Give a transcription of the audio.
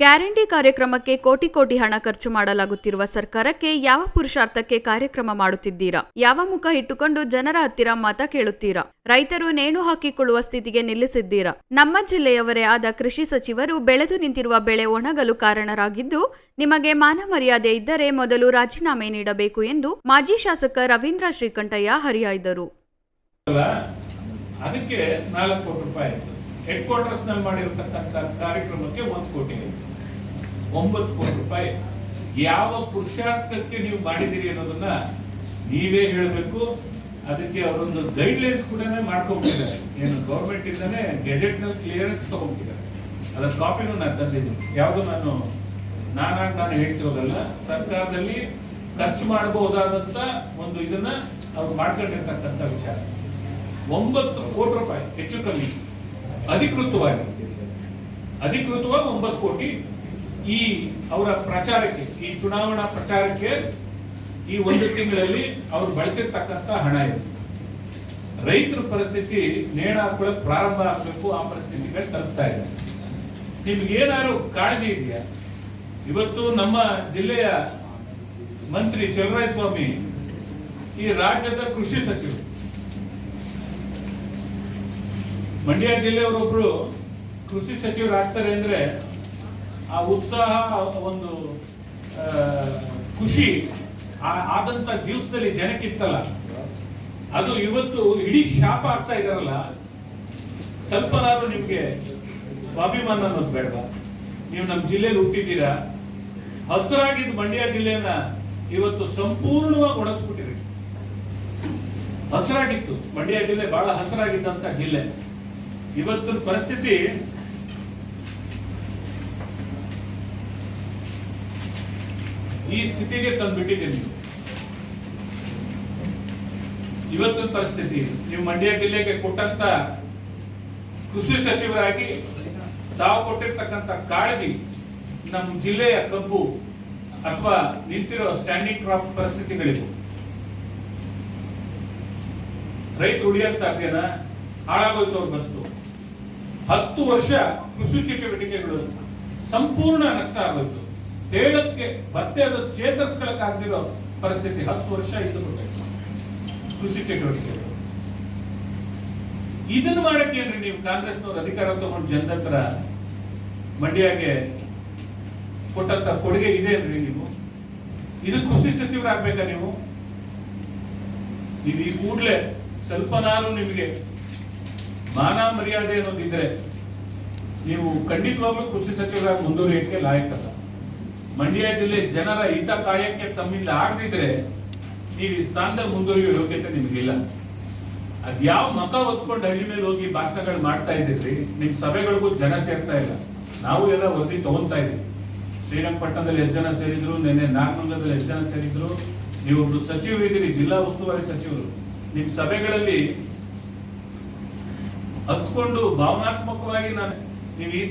Guarantee ಕಾರ್ಯಕ್ರಮಕ್ಕೆ ಕೋಟಿ ಕೋಟಿ ಹಣ ಖರ್ಚು ಮಾಡಲಾಗುತ್ತಿರುವ ಸರ್ಕಾರಕ್ಕೆ ಯಾವ ಪುರುಷಾರ್ಥಕ್ಕೆ ಕಾರ್ಯಕ್ರಮ ಮಾಡುತ್ತಿದ್ದೀರಾ? ಯಾವ ಮುಖ ಇಟ್ಟುಕೊಂಡು ಜನರ ಹತ್ತಿರ ಮತ ಕೇಳುತ್ತೀರಾ? ರೈತರು ನೇಣು ಹಾಕಿಕೊಳ್ಳುವ ಸ್ಥಿತಿಗೆ ನಿಲ್ಲಿಸಿದ್ದೀರಾ? ನಮ್ಮ ಜಿಲ್ಲೆಯವರೇ ಆದ ಕೃಷಿ ಸಚಿವರು ಬೆಳೆದು ನಿಂತಿರುವ ಬೆಳೆ ಒಣಗಲು ಕಾರಣರಾಗಿದ್ದು, ನಿಮಗೆ ಮಾನ ಮರ್ಯಾದೆ ಇದ್ದರೆ ಮೊದಲು ರಾಜೀನಾಮೆ ನೀಡಬೇಕು ಎಂದು ಮಾಜಿ ಶಾಸಕ ರವೀಂದ್ರ ಶ್ರೀಕಂಠಯ್ಯ ಹರಿಹಾಯ್ದರು. ಅದಕ್ಕೆ ನಾಲ್ಕು ಕೋಟಿ ರೂಪಾಯಿ ಹೆಡ್ ಕ್ವಾರ್ಟರ್ಸ್ನಲ್ಲಿ ಮಾಡಿರತಕ್ಕಂತ ಕಾರ್ಯಕ್ರಮಕ್ಕೆ ಒಂದು ಕೋಟಿ ಒಂಬತ್ತು ಕೋಟಿ ರೂಪಾಯಿ. ಯಾವ ಪುರುಷಾರ್ಥಕ್ಕೆ ನೀವು ಮಾಡಿದಿರಿ ಅನ್ನೋದನ್ನ ನೀವೇ ಹೇಳಬೇಕು. ಅದಕ್ಕೆ ಅವರೊಂದು ಗೈಡ್ ಲೈನ್ಸ್ ಕೂಡ ಮಾಡ್ಕೊಂಡ್ಬಿಟ್ಟಿದ್ದಾರೆ ಏನು ಗೌರ್ಮೆಂಟ್ ಇಂದಾನೆ ಗೆಜೆಟ್ನಲ್ಲಿ ಕ್ಲಿಯರೆನ್ಸ್ ತಗೊಂಡಿದ್ದಾರೆ ಅದರ ಕಾಪಿನೂ ನಾನು ತಂದಿದ್ದೀನಿ. ಯಾವುದು ನಾನು, ನಾನಾಗಿ ನಾನು ಹೇಳ್ತಿರೋದಲ್ಲ, ಸರ್ಕಾರದಲ್ಲಿ ಖರ್ಚು ಮಾಡಬಹುದಾದಂತ ಒಂದು ಇದನ್ನ ಅವ್ರು ಮಾಡ್ಕೊಂಡಿರ್ತಕ್ಕಂಥ ವಿಚಾರ. ಒಂಬತ್ತು ಕೋಟಿ ರೂಪಾಯಿ, ಹೆಚ್ಚು ಕಮ್ಮಿ. ಅಧಿಕೃತವಾಗಿ. ಅಧಿಕೃತವಾಗಿ ಒಂಬತ್ತು ಕೋಟಿ. ಈ ಅವರ ಪ್ರಚಾರಕ್ಕೆ, ಈ ಚುನಾವಣಾ ಪ್ರಚಾರಕ್ಕೆ ಈ ಒಂದು ತಿಂಗಳಲ್ಲಿ ಅವ್ರು ಬಳಸಿರ್ತಕ್ಕಂಥ ಹಣ ಇದೆ. ರೈತರ ಪರಿಸ್ಥಿತಿ ನೇಣ ಹಾಕೊಳ್ಳಕ್ ಪ್ರಾರಂಭ ಆಗ್ಬೇಕು, ಆ ಪರಿಸ್ಥಿತಿಗೆ ತಲುಪ್ತಾ ಇದೆ. ನಿಮ್ಗೆ ಏನಾದ್ರು ಕಾಳಜಿ ಇದೆಯಾ? ಇವತ್ತು ನಮ್ಮ ಜಿಲ್ಲೆಯ ಮಂತ್ರಿ ಚಲರಾಯ ಸ್ವಾಮಿ ಈ ರಾಜ್ಯದ ಕೃಷಿ ಸಚಿವರು, ಮಂಡ್ಯ ಜಿಲ್ಲೆಯವರೊಬ್ರು ಕೃಷಿ ಸಚಿವರಾಗ್ತಾರೆ ಅಂದ್ರೆ ಆ ಉತ್ಸಾಹ, ಒಂದು ಖುಷಿ ಆದಂತ ದಿವಸದಲ್ಲಿ ಜನಕ್ಕಿತ್ತಲ್ಲ. ಅದು ಇವತ್ತು ಇಡೀ ಶಾಪ ಆಗ್ತಾ ಇದಾರಲ್ಲ. ಸ್ವಲ್ಪನಾದ್ರೂ ನಿಮ್ಗೆ ಸ್ವಾಭಿಮಾನ ಅನ್ನೋದು ಬೇಡ ನೀವು ನಮ್ಮ ಜಿಲ್ಲೆಯಲ್ಲಿ ಹುಟ್ಟಿದ್ದೀರಾ? ಹಸಿರಾಗಿದ್ದ ಮಂಡ್ಯ ಜಿಲ್ಲೆಯನ್ನ ಇವತ್ತು ಸಂಪೂರ್ಣವಾಗಿ ಒಣಗಿಸ್ಬಿಟ್ಟಿರಿ ಹಸಿರಾಗಿತ್ತು. ಮಂಡ್ಯ ಜಿಲ್ಲೆ ಬಹಳ ಹಸಿರಾಗಿದ್ದಂತ ಜಿಲ್ಲೆ. ಇವತ್ತಿನ ಪರಿಸ್ಥಿತಿ ಈ ಸ್ಥಿತಿಗೆ ತಂದ್ಬಿಟ್ಟಿದೆ ನೀವು ಇವತ್ತಿನ ಪರಿಸ್ಥಿತಿ, ನೀವು ಮಂಡ್ಯ ಜಿಲ್ಲೆಗೆ ಕೊಟ್ಟಂತ ಕೃಷಿ ಸಚಿವರಾಗಿ ತಾವು ಕೊಟ್ಟಿರ್ತಕ್ಕಂಥ ಕಾಳಜಿ ನಮ್ಮ ಜಿಲ್ಲೆಯ ಕಬ್ಬು ಅಥವಾ ನಿಂತಿರೋ ಸ್ಟ್ಯಾಂಡಿಂಗ್ ಕ್ರಾಪ್ ಪರಿಸ್ಥಿತಿಗಳಿಗೂ. ರೈತ ಉಳಿಯಕ್ ಸಾಧ್ಯನಾ? ಹಾಳಾಗೋಯ್ತು ಅವ್ರು ಬಂತು ಹತ್ತು ವರ್ಷ ಕೃಷಿ ಚಟುವಟಿಕೆಗಳು ಸಂಪೂರ್ಣ ನಷ್ಟ ಆಗೋಯ್ತು. ಹೇಳಕ್ಕೆ ಮತ್ತೆ ಅದು ಚೇತರಿಸ್ಕೊಳಕ್ಕಾಗ್ದಿರೋ ಪರಿಸ್ಥಿತಿ ಹತ್ತು ವರ್ಷ ಇದ್ದು ಕೃಷಿ ಚಟುವಟಿಕೆ. ಇದನ್ನ ಮಾಡಕ್ಕೆ ಏನ್ರಿ ನೀವು ಕಾಂಗ್ರೆಸ್ನವ್ರು ಅಧಿಕಾರ ತಗೊಂಡು ಜನರತ್ರ ಮಂಡ್ಯಗೆ ಕೊಟ್ಟಂತ ಕೊಡುಗೆ ಇದೆ ಅನ್ರಿ ನೀವು? ಇದು ಕೃಷಿ ಸಚಿವರಾಗ್ಬೇಕಾ ನೀವು? ನೀವು ಈ ಕೂಡ್ಲೆ ಸ್ವಲ್ಪನಾರು ನಿಮಗೆ ಮಾನ ಮರ್ಯಾದೆ ಅನ್ನೋದಿದ್ರೆ ನೀವು ಖಂಡಿತವಾಗ್ಲೂ ಕೃಷಿ ಸಚಿವರಾಗಿ ಮುಂದುವರಿಯಕ್ಕೆ ಲಾಯಕಲ್ಲ. ಮಂಡ್ಯ ಜಿಲ್ಲೆ ಜನರ ಹಿತ ಕಾರ್ಯಕ್ಕೆ ತಮ್ಮಿಂದ ಆಗದಿದ್ರೆ ನೀವು ಈ ಸ್ಥಾನದಲ್ಲಿ ಮುಂದುವರಿಯುವ ಯೋಗ್ಯತೆ ನಿಮಗಿಲ್ಲ ಅದ್ ಯಾವ ಮತ ಒತ್ಕೊಂಡು ಹಳ್ಳಿ ಮೇಲೆ ಹೋಗಿ ಭಾಷಣಗಳು ಮಾಡ್ತಾ ಇದ್ದೀರಿ, ನಿಮ್ ಸಭೆಗಳಿಗೂ ಜನ ಸೇರ್ತಾ ಇಲ್ಲ. ನಾವು ಎಲ್ಲ ಒತ್ತಿ ತಗೊಂತಾ ಇದೀವಿ ಶ್ರೀರಂಗಪಟ್ಟಣದಲ್ಲಿ ಎಷ್ಟು ಜನ ಸೇರಿದ್ರು, ನಿನ್ನೆ ನಾಗಮಂಗಲದಲ್ಲಿ ಎಷ್ಟು ಜನ ಸೇರಿದ್ರು. ನೀವೊಬ್ರು ಸಚಿವರು ಇದ್ದೀರಿ, ಜಿಲ್ಲಾ ಉಸ್ತುವಾರಿ ಸಚಿವರು. ನಿಮ್ ಸಭೆಗಳಲ್ಲಿ ಹತ್ಕೊಂಡು ಭಾವನಾತ್ಮಕವಾಗಿ ನಾನು ನೀವು